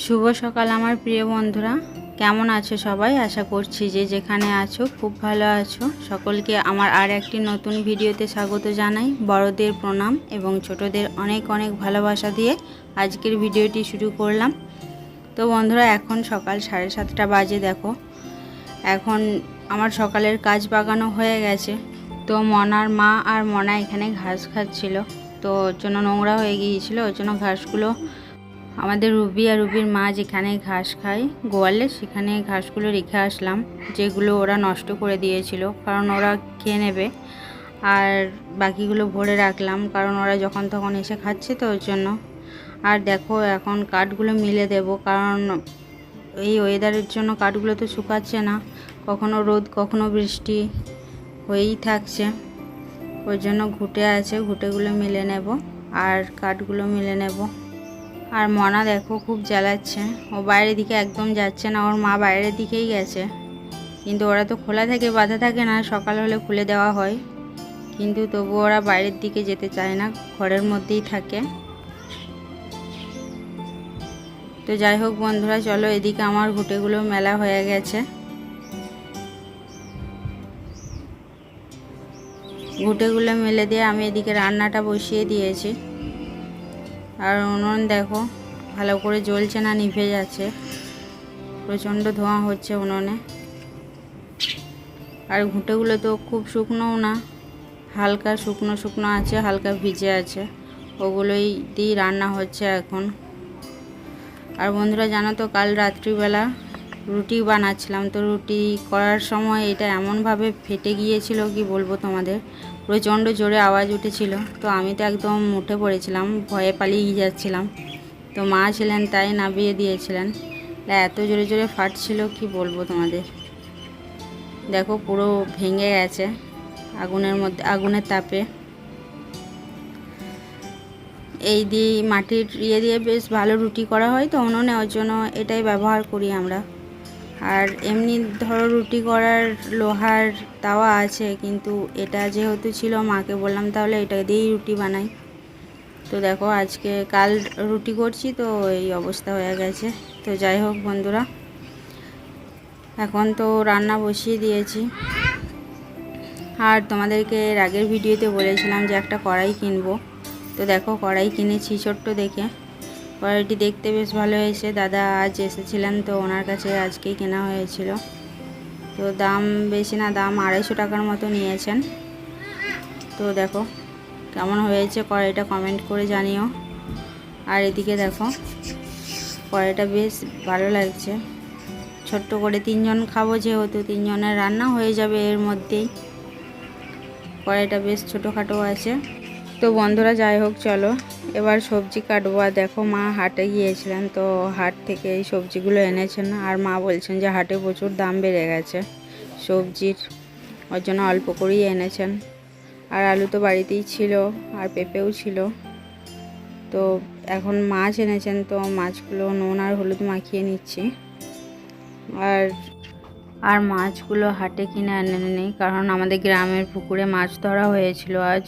শুভ সকাল আমার প্রিয় বন্ধুরা। কেমন আছো সবাই? আশা করছি যে যেখানে আছো, খুব ভালো আছো। সকলকে আমার আর একটি নতুন ভিডিওতে স্বাগত জানাই। বড়দের প্রণাম এবং ছোটদের অনেক অনেক ভালোবাসা দিয়ে আজকের ভিডিওটি শুরু করলাম। তো বন্ধুরা, এখন সকাল সাড়ে সাতটা বাজে, দেখো। এখন আমার সকালের কাজ বাগানো হয়ে গেছে। তো মনার মা আর মনা এখানে ঘাস খাচ্ছিল। তো ওর জন্য নোংরা হয়ে গিয়েছিল, ওর জন্য ঘাসগুলো আমাদের রুবি আর রুবির মা যেখানে ঘাস খায় গোয়ালে, সেখানে ঘাসগুলো রেখে আসলাম, যেগুলো ওরা নষ্ট করে দিয়েছিল, কারণ ওরা খেয়ে নেবে। আর বাকিগুলো ভরে রাখলাম, কারণ ওরা যখন তখন এসে খাচ্ছে তো ওর জন্য। আর দেখো, এখন কাঠগুলো মিলে দেব, কারণ এই ওয়েদারের জন্য কাঠগুলো তো শুকাচ্ছে না। কখনো রোদ, কখনো বৃষ্টি হয়েই থাকছে। ওই জন্য ঘুটে আছে, ঘুটেগুলো মিলে নেব, আর কাঠগুলো মিলে নেব। আর মনা দেখো খুব জ্বালাচ্ছে। ও বাইরের দিকে একদম যাচ্ছে না, ওর মা বাইরের দিকেই গেছে। কিন্তু ওরা তো খোলা থাকে, বাধা থাকে না, সকাল হলে খুলে দেওয়া হয়। কিন্তু তবু ওরা বাইরের দিকে যেতে চায় না, ঘরের মধ্যেই থাকে। তো যাই হোক বন্ধুরা, চলো এদিকে আমার ঘুটেগুলো মেলা হয়ে গেছে। ঘুটেগুলো মেলে দিয়ে আমি এদিকে রান্নাটা বসিয়ে দিয়েছি। আর উনুন দেখো, ভালো করে জ্বলছে না, নিভে যাচ্ছে। প্রচণ্ড ধোঁয়া হচ্ছে উনুনে। আর ঘুঁটেগুলো তো খুব শুকনোও না, হালকা শুকনো শুকনো আছে, হালকা ভিজে আছে। ওগুলোই দিয়েই রান্না হচ্ছে এখন। আর বন্ধুরা, জানো তো, কাল রাত্রিবেলা রুটি বানাচ্ছিলাম। তো রুটি করার সময় এটা এমনভাবে ফেটে গিয়েছিল কি বলব তোমাদের? প্রচণ্ড জোরে আওয়াজ উঠেছিল। তো আমি তো একদম উঠে পড়েছিলাম, ভয়ে পালিয়ে যাচ্ছিলাম। তো মা ছিলেন, তাই নাবিয়ে দিয়েছিলেন। এত জোরে জোরে ফাটছিল, কি বলব তোমাদের? দেখো পুরো ভেঙে গেছে আগুনের মধ্যে, আগুনের তাপে। এই দিয়ে মাটির ইয়ে দিয়ে বেশ ভালো রুটি করা হয় তো, উনুনে, ওর জন্য এটাই ব্যবহার করি আমরা। আর এমনি ধরো রুটি করার লোহার তাওয়া আছে, কিন্তু এটা যেহেতু ছিল, মাকে বললাম তাহলে এটা দিয়েই রুটি বানাই। তো দেখো, আজকে কাল রুটি করছি, তো এই অবস্থা হয়ে গেছে। তো যাই হোক বন্ধুরা, এখন তো রান্না বসিয়ে দিয়েছি। আর তোমাদেরকে এর আগের ভিডিওতে বলেছিলাম যে একটা কড়াই কিনবো। তো দেখো, কড়াই কিনেছি ছোট্ট দেখে। কড়াইটি দেখতে বেশ ভালো হয়েছে। দাদা আজ এসেছিলেন তো ওনার কাছে আজকেই কেনা হয়েছিল। তো দাম বেশি না, দাম আড়াইশো টাকার মতো নিয়েছেন। তো দেখো কেমন হয়েছে কড়াইটা কমেন্ট করে জানিও। আর এদিকে দেখো কড়াইটা বেশ ভালো লাগছে। ছোট্ট করে তিনজন খাব যেহেতু তিনজনের রান্না হয়ে যাবে এর মধ্যেই। কড়াইটা বেশ ছোটোখাটো আছে। তো বন্ধুরা যাই হোক, চলো। এবার সবজি কাটবো। আর দেখো মা হাটে গিয়েছিলেন, তো হাট থেকে এই সবজিগুলো এনেছেন। আর মা বলছেন যে হাটে প্রচুর দাম বেড়ে গেছে সবজির, ওর জন্য অল্প করেই এনেছেন। আর আলু তো বাড়িতেই ছিল, আর পেঁপেও ছিল। তো এখন মাছ এনেছেন, তো মাছগুলো নুন আর হলুদ মাখিয়ে নিচ্ছি। আর আর মাছগুলো হাটে কিনে এনে নেই কারণ আমাদের গ্রামের পুকুরে মাছ ধরা হয়েছিল আজ,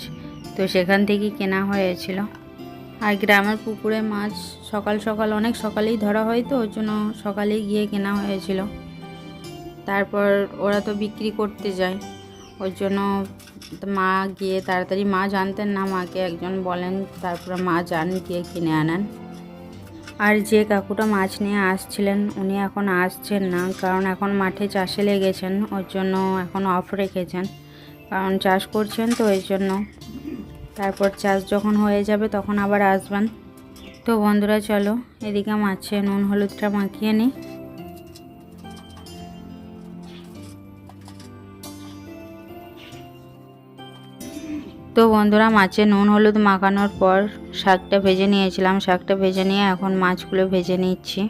তো সেখান থেকেই কেনা হয়েছিল। আর গ্রামের পুকুরে মাছ সকাল সকাল, অনেক সকালেই ধরা হয় তো, ওর জন্য সকালেই গিয়ে কেনা হয়েছিল। তারপর ওরা তো বিক্রি করতে যায়। ওর জন্য মা গিয়ে তাড়াতাড়ি মা জানতেন না, মাকে একজন বলেন, তারপরে মা যান, গিয়ে কিনে আনেন। আর যে কাকুটা মাছ নিয়ে আসছিলেন, উনি এখন আসছেন না, কারণ এখন মাঠে চাষে লেগেছেন, ওর জন্য এখন অফ রেখেছেন। কারণ চাষ করছেন তো, ওই জন্য। তারপর চাষ যখন হয়ে যাবে তখন আবার আসবেন। তো বন্ধুরা, চলো এদিকে মাছে নুন হলুদটা মাখিয়ে নিই। তো বন্ধুরা, মাছে নুন হলুদ মাখানোর পর শাকটা ভেজে নিয়েছিলাম। শাকটা ভেজে নিয়ে এখন মাছগুলো ভেজে নিচ্ছি।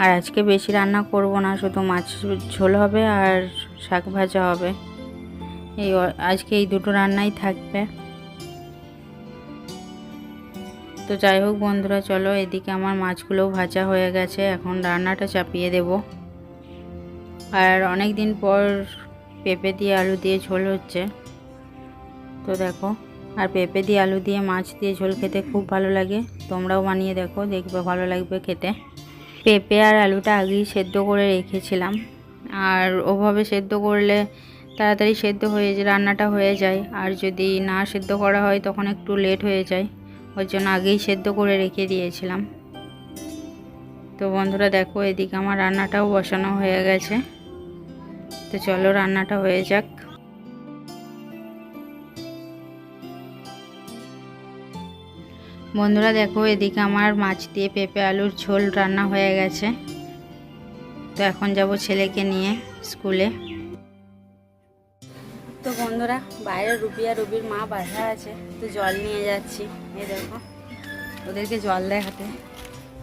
আর আজকে বেশি রান্না করব না, শুধু মাছ ঝোল হবে আর শাক ভাজা হবে। এই আজকে এই দুটো রান্নাই থাকবে। তো যাই হোক বন্ধুরা, চলো এদিকে আমার মাছগুলোও ভাজা হয়ে গেছে। এখন রান্নাটা চাপিয়ে দেব। আর অনেক দিন পর পেঁপে দিয়ে আলু দিয়ে ঝোল হচ্ছে। তো দেখো, আর পেঁপে দিয়ে আলু দিয়ে মাছ দিয়ে ঝোল খেতে খুব ভালো লাগে। তোমরাও বানিয়ে দেখো, দেখবে ভালো লাগবে খেতে। পেঁপে আর আলুটা আগেই সেদ্ধ করে রেখেছিলাম। আর ওভাবে সেদ্ধ করলে তাড়াতাড়ি সেদ্ধ হয়ে রান্নাটা হয়ে যায়। আর যদি না সেদ্ধ করা হয়, তখন একটু লেট হয়ে যায়। ওর জন্য আগেই সেদ্ধ করে রেখে দিয়েছিলাম। তো বন্ধুরা দেখো, এদিকে আমার রান্নাটাও বসানো হয়ে গেছে। তো চলো রান্নাটা হয়ে যাক। বন্ধুরা দেখো, এদিকে আমার মাছ দিয়ে পেঁপে আলুর ঝোল রান্না হয়ে গেছে। তো এখন যাব ছেলেকে নিয়ে স্কুলে। তো বন্ধুরা, বাইরে রুবি আর রুবির মা বাধা আছে, তো জল নিয়ে যাচ্ছি। এই দেখো, ওদেরকে জল দেয় হাতে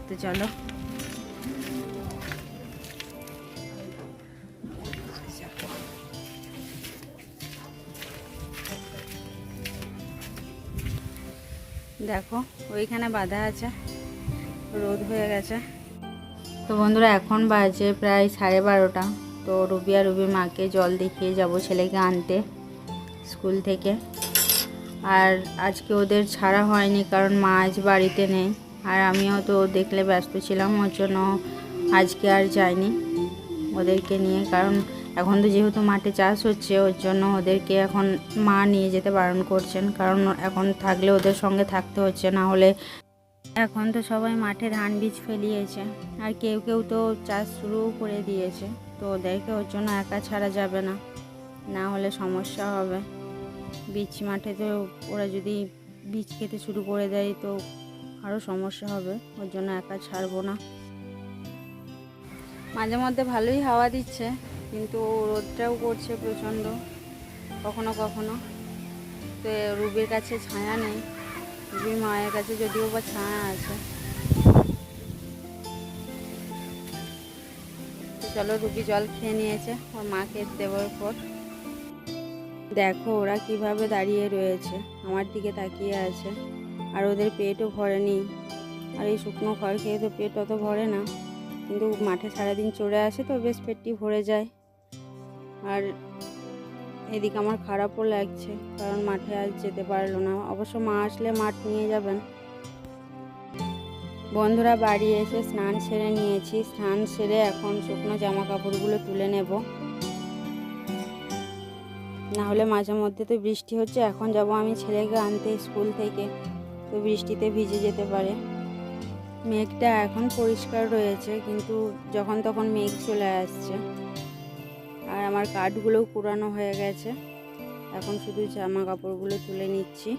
তো চলো। দেখো, ওইখানে বাধা আছে, রোদ হয়ে গেছে। তো বন্ধুরা, এখন বাজে প্রায় সাড়ে বারোটা। তো রুবি আর রুবির মাকে জল দেখিয়ে যাব ছেলেকে আনতে স্কুল থেকে। আর আজকে ওদের ছাড়া হয়নি কারণ মা আজ বাড়িতে নেই। আর আমিও তো দেখলে ব্যস্ত ছিলাম, ওর জন্য আজকে আর যাইনি ওদেরকে নিয়ে। কারণ এখন তো যেহেতু মাঠে চাষ হচ্ছে, ওর জন্য ওদেরকে এখন মা নিয়ে যেতে বারণ করছেন। কারণ এখন থাকলে ওদের সঙ্গে থাকতে হচ্ছে, না হলে এখন তো সবাই মাঠে ধান বীজ ফেলিয়েছে। আর কেউ কেউ তো চাষ শুরুও করে দিয়েছে। তো ওদেরকে ওর জন্য একা ছাড়া যাবে না। না হলে সমস্যা হবে। বীজ মাঠে তো ওরা যদি বীজ খেতে শুরু করে দেয় তো আরও সমস্যা হবে। ওর জন্য একা ছাড়বো না। মাঝে মধ্যে ভালোই হাওয়া দিচ্ছে, কিন্তু রোদটাও করছে প্রচণ্ড। কখনো কখনো। তো রুবির কাছে ছায়া নেই। রুবির মায়ের কাছে যদিও বা ছায়া আছে। চলো রুবি জল খেয়ে নিয়েছে, ওর মাকে দেওয়ার পর দেখো ওরা কীভাবে দাঁড়িয়ে রয়েছে, আমার দিকে তাকিয়ে আছে। আর ওদের পেটও ভরেনি। আর এই শুকনো খড় খেয়ে তো পেট অত ভরে না। কিন্তু মাঠে সারাদিন চড়ে আসে তো, বেশ পেটটি ভরে যায়। আর এদিকে আমার খারাপও লাগছে, কারণ মাঠে আজ যেতে পারল না। অবশ্য মা আসলে মাঠ নিয়ে যাবেন। বন্ধুরা, বাড়ি এসে স্নান সেরে নিয়েছি। স্নান সেরে এখন শুকনো জামা কাপড়গুলো তুলে নেব। না হলে মাঝে মধ্যে তো বৃষ্টি হচ্ছে, এখন যাব আমি ছেলেকে আনতে স্কুল থেকে। তো বৃষ্টিতে ভিজে যেতে পারে। মেঘটা এখন পরিষ্কার রয়েছে, কিন্তু যখন তখন মেঘ চলে আসছে। আর আমার কাঠগুলোও পুরানো হয়ে গেছে। এখন শুধু জামা কাপড়গুলো তুলে নিচ্ছি।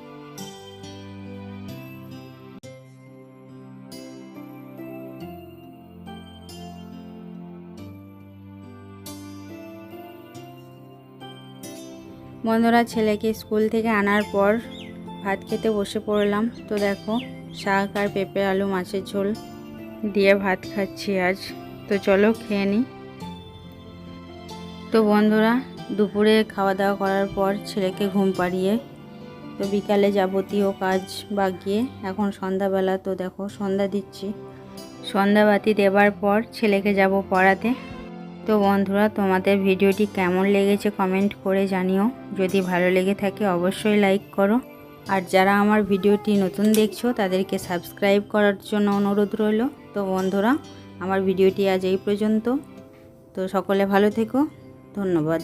বন্ধুরা, ছেলেকে স্কুল থেকে আনার পর ভাত খেতে বসে পড়লাম। তো দেখো, শাক আর পেঁপে, আলু, মাছের ঝোল দিয়ে ভাত খাচ্ছি আজ। তো চলো খেয়ে নিই। তো বন্ধুরা, দুপুরে খাওয়া দাওয়া করার পর ছেলেকে ঘুম পাড়িয়ে তো বিকালে যাবতীয় কাজ বাগিয়ে এখন সন্ধ্যাবেলা। তো দেখো, সন্ধ্যা দিচ্ছি। সন্ধ্যাবাতি দেবার পর ছেলেকে যাব পড়াতে। তো বন্ধুরা, তোমাদের ভিডিওটি কেমন লেগেছে কমেন্ট করে জানিও। যদি ভালো লেগে থাকে, অবশ্যই লাইক করো। আর যারা আমার ভিডিওটি নতুন দেখছ, তাদেরকে সাবস্ক্রাইব করার জন্য অনুরোধ রইল। তো বন্ধুরা, আমার ভিডিওটি আজ এই পর্যন্ত। তো সকলে ভালো থেকো। ধন্যবাদ।